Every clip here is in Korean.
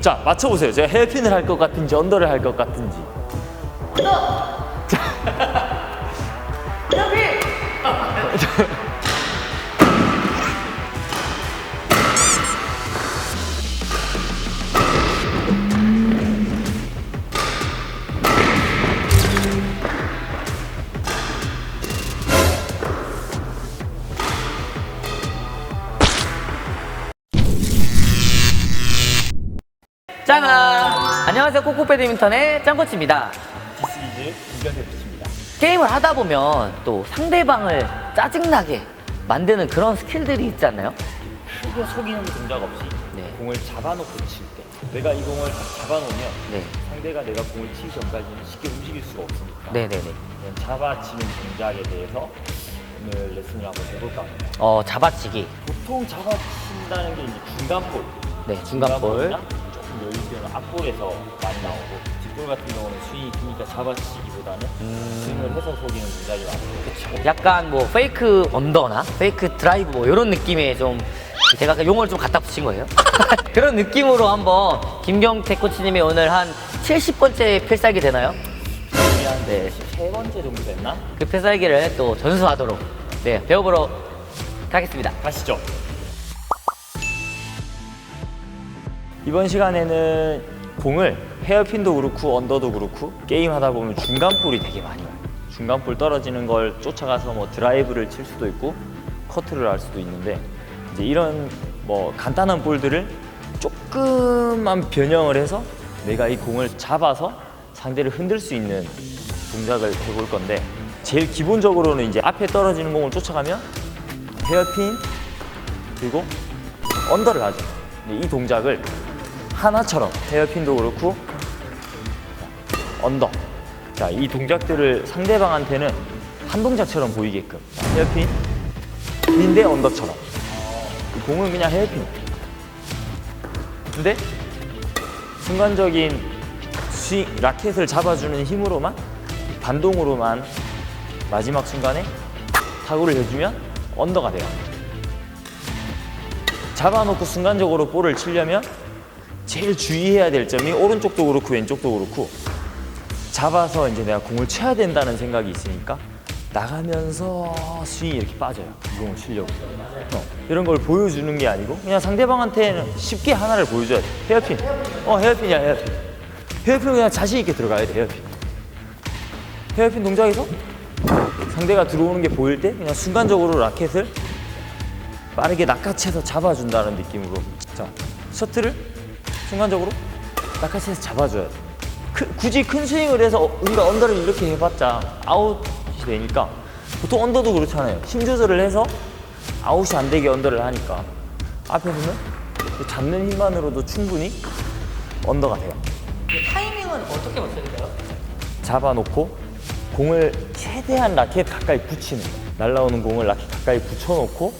자, 맞춰보세요. 제가 헤어핀을 할 것 같은지 언더를 할 것 같은지. 짠! 안녕하세요. 코코 배드민턴의 짱코치입니다. 코치입니다. 게임을 하다 보면 또 상대방을 짜증나게 만드는 그런 스킬들이 있지 않나요? 크게 속이는 동작 없이 네. 공을 잡아놓고 칠 때. 내가 이 공을 딱 잡아놓으면 네. 상대가 내가 공을 치기 전까지는 쉽게 움직일 수가 없으니까. 네네네. 그냥 잡아치는 동작에 대해서 오늘 레슨을 한번 해볼까 합니다. 어, 잡아치기. 보통 잡아친다는 게 이제 중간볼. 네, 중간볼. 중간볼이나 있는 앞볼에서 많이 나오고 뒷볼 같은 경우는 스윙이 기니까 잡아치기보다는 음. 스윙을 해서 속이는 동작이 많고 약간 뭐 페이크 언더나 페이크 드라이브 뭐 이런 느낌의 좀 제가 그 용어를 좀 갖다 붙인 거예요. 그런 느낌으로 한번 김경태 코치님이 오늘 한 70번째 필살기 되나요? 우리 한 네. 세 번째 정도 됐나? 그 필살기를 또 전수하도록 네, 배워보러 가겠습니다. 가시죠. 이번 시간에는 공을 헤어핀도 그렇고 언더도 그렇고 게임 하다 보면 중간볼이 되게 많이 와요. 중간볼 떨어지는 걸 쫓아가서 뭐 드라이브를 칠 수도 있고 커트를 할 수도 있는데 이제 이런 뭐 간단한 볼들을 조금만 변형을 해서 내가 이 공을 잡아서 상대를 흔들 수 있는 동작을 해볼 건데 제일 기본적으로는 이제 앞에 떨어지는 공을 쫓아가면 헤어핀 그리고 언더를 하죠. 이 동작을 하나처럼 헤어핀도 그렇고 언더. 자, 이 동작들을 상대방한테는 한 동작처럼 보이게끔 헤어핀, 핀인데 언더처럼. 이 공은 그냥 헤어핀. 근데 순간적인 스윙, 라켓을 잡아주는 힘으로만 반동으로만 마지막 순간에 타구를 해주면 언더가 돼요. 잡아놓고 순간적으로 볼을 치려면 제일 주의해야 될 점이 오른쪽도 그렇고 왼쪽도 그렇고 잡아서 이제 내가 공을 쳐야 된다는 생각이 있으니까 나가면서 스윙이 이렇게 빠져요. 이 공을 치려고. 어, 이런 걸 보여주는 게 아니고 그냥 상대방한테는 쉽게 하나를 보여줘야 돼. 헤어핀. 어, 헤어핀이야, 헤어핀. 헤어핀 그냥 자신 있게 들어가야 돼, 헤어핀. 헤어핀 동작에서 상대가 들어오는 게 보일 때 그냥 순간적으로 라켓을 빠르게 낚아채서 잡아준다는 느낌으로 자 셔틀을 순간적으로 낚아채서 잡아줘야 돼 크- 굳이 큰 스윙을 해서 어, 우리가 언더를 이렇게 해봤자 아웃이 되니까 보통 언더도 그렇잖아요 힘 조절을 해서 아웃이 안 되게 언더를 하니까 앞에서는 그 잡는 힘만으로도 충분히 언더가 돼요 타이밍은 어떻게 맞춰야 될까요? 잡아놓고 공을 최대한 라켓 가까이 붙이는 거. 날라오는 공을 라켓 가까이 붙여놓고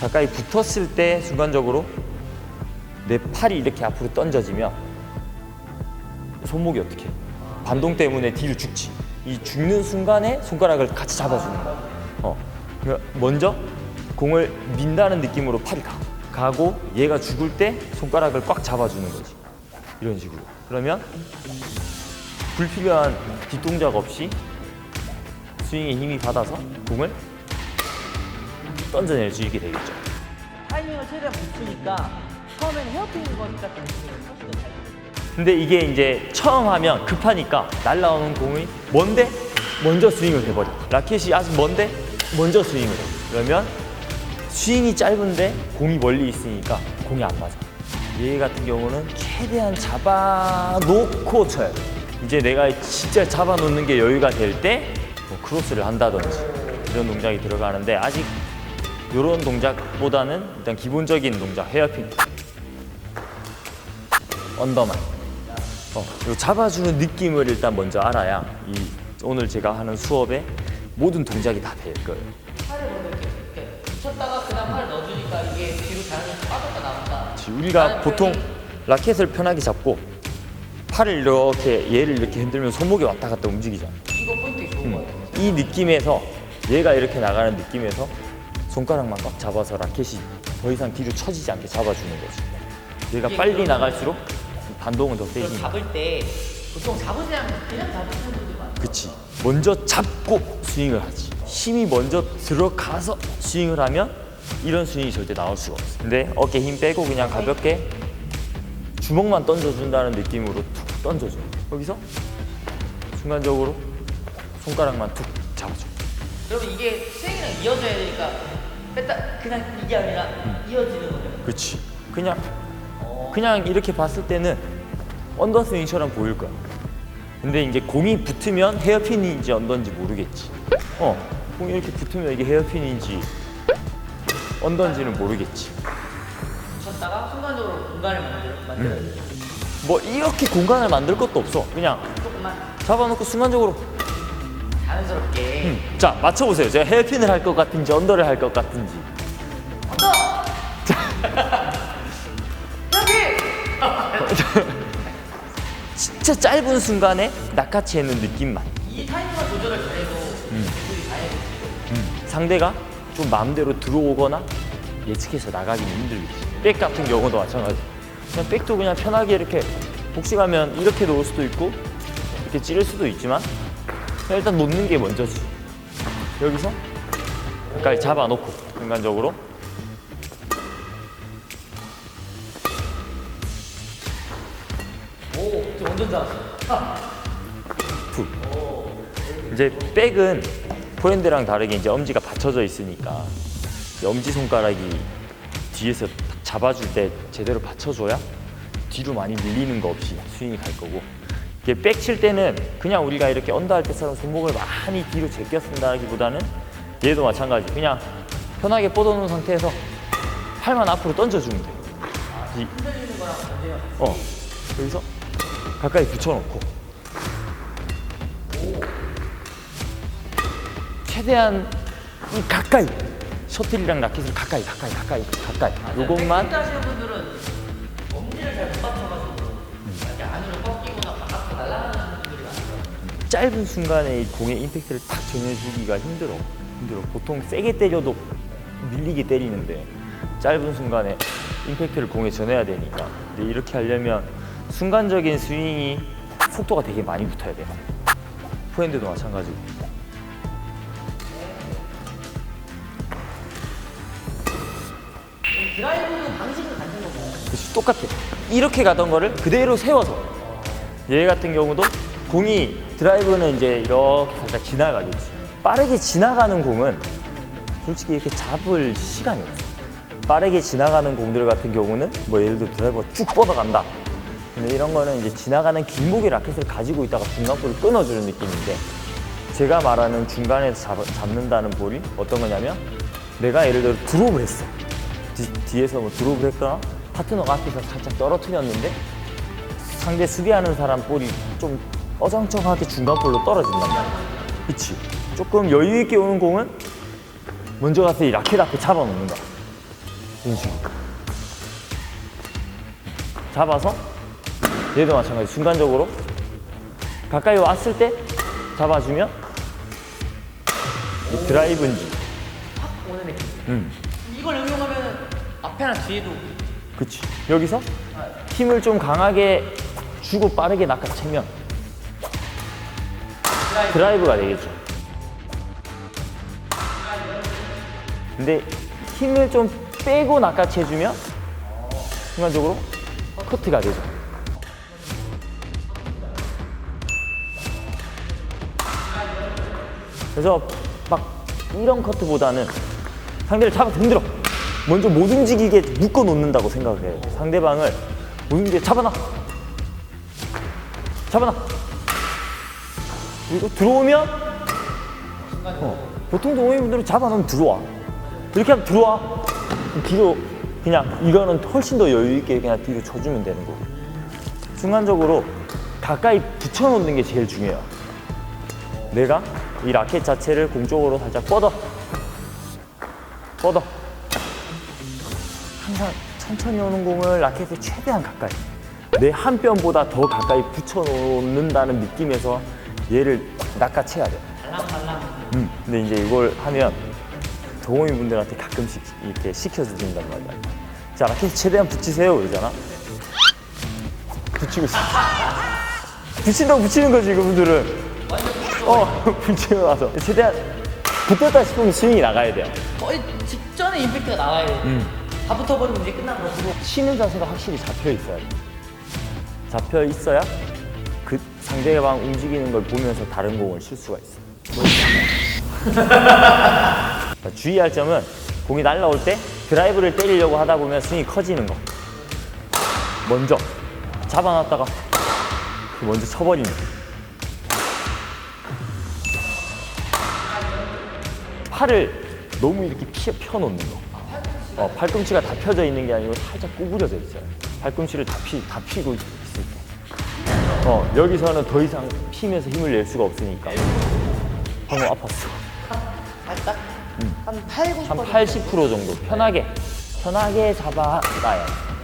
가까이 붙었을 때 순간적으로 내 팔이 이렇게 앞으로 던져지면 손목이 어떻게 해? 반동 때문에 뒤로 죽지. 이 죽는 순간에 손가락을 같이 잡아주는 거야. 어. 그러니까 먼저 공을 민다는 느낌으로 팔이 가. 가고 얘가 죽을 때 손가락을 꽉 잡아주는 거지. 이런 식으로. 그러면 불필요한 뒷동작 없이 스윙에 힘이 받아서 공을 던져낼 수 있게 되겠죠. 타이밍을 최대한 붙이니까 처음에는 헤어핀 거 느낌이 훨씬 더잘 근데 이게 이제 처음 하면 급하니까 날라오는 공이 먼데 먼저 스윙을 해버려. 라켓이 아직 먼데 먼저 스윙을 해. 그러면 스윙이 짧은데 공이 멀리 있으니까 공이 안 맞아. 얘 같은 경우는 최대한 잡아놓고 돼. 이제 내가 진짜 잡아놓는 게 여유가 될때뭐 크로스를 한다든지 이런 동작이 들어가는데 아직 이런 동작보다는 일단 기본적인 동작 헤어핀 언더만 어, 요 잡아주는 느낌을 일단 먼저 알아야 이 오늘 제가 하는 수업의 모든 동작이 다 될 거예요. 팔을 먼저 이렇게, 이렇게 붙였다가 그다음 팔을 넣어주니까 이게 뒤로 자연스럽게 빠졌다 나온다. 지- 우리가 보통 라켓을 편하게 잡고 팔을 이렇게 얘를 이렇게 흔들면 손목이 왔다 갔다 움직이잖아. 이거 포인트 좋은 거 같아요. 이 느낌에서 얘가 이렇게 나가는 느낌에서 손가락만 꽉 잡아서 라켓이 더 이상 뒤로 처지지 않게 잡아주는 거지. 얘가 빨리 나갈수록 반동은 더 세지. 잡을 때 보통 잡으세요 그냥 잡으시는 분들 많아요. 그치. 먼저 잡고 스윙을 하지. 힘이 먼저 들어가서 스윙을 하면 이런 스윙이 절대 나올 수가 없어. 근데 어깨 힘 빼고 그냥 가볍게 주먹만 던져준다는 느낌으로 툭 던져줘. 여기서 순간적으로 손가락만 툭 잡아줘. 그러면 이게 스윙이랑 이어져야 되니까 뺐다 그냥 이게 아니라 이어지는 거죠. 그치. 그냥 그냥 이렇게 봤을 때는 언더스윙처럼 보일 거야. 근데 이제 공이 붙으면 헤어핀인지 언더인지 모르겠지. 어, 공이 이렇게 붙으면 이게 헤어핀인지 언더인지는 모르겠지. 쳤다가 순간적으로 공간을 만들어 만들어야 돼요. 뭐 이렇게 공간을 만들 것도 없어. 그냥 조금만 잡아놓고 순간적으로 자연스럽게 음. 자 맞춰보세요. 제가 헤어핀을 할 것 같은지 언더를 할 것 같은지. 진짜 짧은 순간에 낚아채는 느낌만. 이 타이밍만 조절을 잘해도 기술이 다양해지고 상대가 좀 마음대로 들어오거나 예측해서 나가기는 힘들겠지. 백 같은 경우도 마찬가지. 그냥 백도 그냥 편하게 이렇게 복싱하면 이렇게 놓을 수도 있고 이렇게 찌를 수도 있지만 일단 놓는 게 먼저지. 여기서 가까이 잡아놓고 순간적으로 좋았어요. 툭. 이제 백은 포핸드랑 다르게 이제 엄지가 받쳐져 있으니까 이 엄지 손가락이 뒤에서 딱 잡아줄 때 제대로 받쳐줘야 뒤로 많이 밀리는 거 없이 스윙이 갈 거고 이게 백 칠 때는 그냥 우리가 이렇게 언더 할 때처럼 손목을 많이 뒤로 제껴 쓴다기보다는 얘도 마찬가지 그냥 편하게 뻗어놓은 상태에서 팔만 앞으로 던져주면 돼. 이- 어 여기서 가까이 붙여놓고. 최대한 이 가까이 셔틀이랑 라켓을 가까이 가까이 가까이 가까이. 요것만. 백 하시는 분들은 엄지를 잘못 맞춰가지고 이렇게 안으로 꺾이거나 바깥으로 날아가는 분들이 많아요. 짧은 순간에 이 공의 임팩트를 딱 전해주기가 힘들어. 힘들어. 보통 세게 때려도 밀리게 때리는데 짧은 순간에 임팩트를 공에 전해야 되니까. 근데 이렇게 하려면 순간적인 스윙이 속도가 되게 많이 붙어야 돼요 포핸드도 마찬가지고 드라이브는 방식은 같은 거고. 그치, 똑같아. 이렇게 가던 거를 그대로 세워서. 얘 같은 경우도 공이 드라이브는 이제 이렇게 살짝 지나가겠지. 빠르게 지나가는 공은 솔직히 이렇게 잡을 시간이 없어. 빠르게 지나가는 공들 같은 경우는 뭐 예를 들어 드라이버가 쭉 뻗어간다. 근데 이런 거는 이제 지나가는 길목의 라켓을 가지고 있다가 중간볼을 끊어주는 느낌인데 제가 말하는 중간에서 잡, 잡는다는 볼이 어떤 거냐면 내가 예를 들어 드롭을 했어. 뒤, 에서뭐 드롭을 했거나 파트너가 앞에서 살짝 떨어뜨렸는데 상대 수비하는 사람 볼이 좀 어정쩡하게 중간볼로 떨어진단 말이야. 그치? 조금 여유 있게 오는 공은 먼저 가서 이 라켓 앞에 잡아놓는 거야. 이런 식으로. 잡아서 얘도 마찬가지. 순간적으로 가까이 왔을 때 잡아주면 이 드라이브인지. 오는 느낌. 음. 이걸 응용하면 앞에나 뒤에도 그치. 여기서 힘을 좀 강하게 주고 빠르게 낚아채면 드라이브 가 되겠죠. 근데 힘을 좀 빼고 낚아채주면 순간적으로 커트가 되죠 그래서 막 이런 커트보다는 상대를 잡아 흔들어. 먼저 못 움직이게 묶어 놓는다고 생각을 해요. 상대방을 못 움직이게 잡아놔. 잡아놔. 그리고 들어오면 어, 보통 동호인분들은 잡아놓으면 들어와. 이렇게 하면 들어와. 뒤로 그냥 이거는 훨씬 더 여유 있게 그냥 뒤로 쳐주면 되는 거고. 순간적으로 가까이 붙여놓는 게 제일 중요해요. 내가 이 라켓 자체를 공 쪽으로 살짝 뻗어. 뻗어. 항상 천천히 오는 공을 라켓에 최대한 가까이. 내 한 뼘보다 더 가까이 붙여놓는다는 느낌에서 얘를 낚아채야 돼. 음. 근데 이제 이걸 하면 동호인 분들한테 가끔씩 이렇게 시켜서 드린단 말이야. 자, 라켓 최대한 붙이세요. 그러잖아. 붙이고 있어. 붙인다고 붙이는 거지, 그분들은. 어, 붙이고 나서. 최대한 붙었다 싶으면 스윙이 나가야 돼요. 거의 직전에 임팩트가 나와야 돼. 다 붙어버리면 이제 끝난 거고. 치는 자세가 확실히 잡혀 있어야 돼. 잡혀 있어야 그 상대방 움직이는 걸 보면서 다른 공을 칠 수가 있어. 자, 주의할 점은 공이 날라올 때 드라이브를 때리려고 하다 보면 스윙이 커지는 거. 먼저 잡아놨다가 그 먼저 쳐버리는 거. 팔을 너무 이렇게 피, 펴놓는 거. 어, 팔꿈치가 다 펴져 있는 게 아니고 살짝 구부려져 있어요. 팔꿈치를 다, 피, 다 피고 있을 때. 어, 여기서는 더 이상 피면서 힘을 낼 수가 없으니까. 방금 아팠어. 살짝 한 8, 90%. 한 80% 정도 편하게, 편하게 잡아놔야 돼.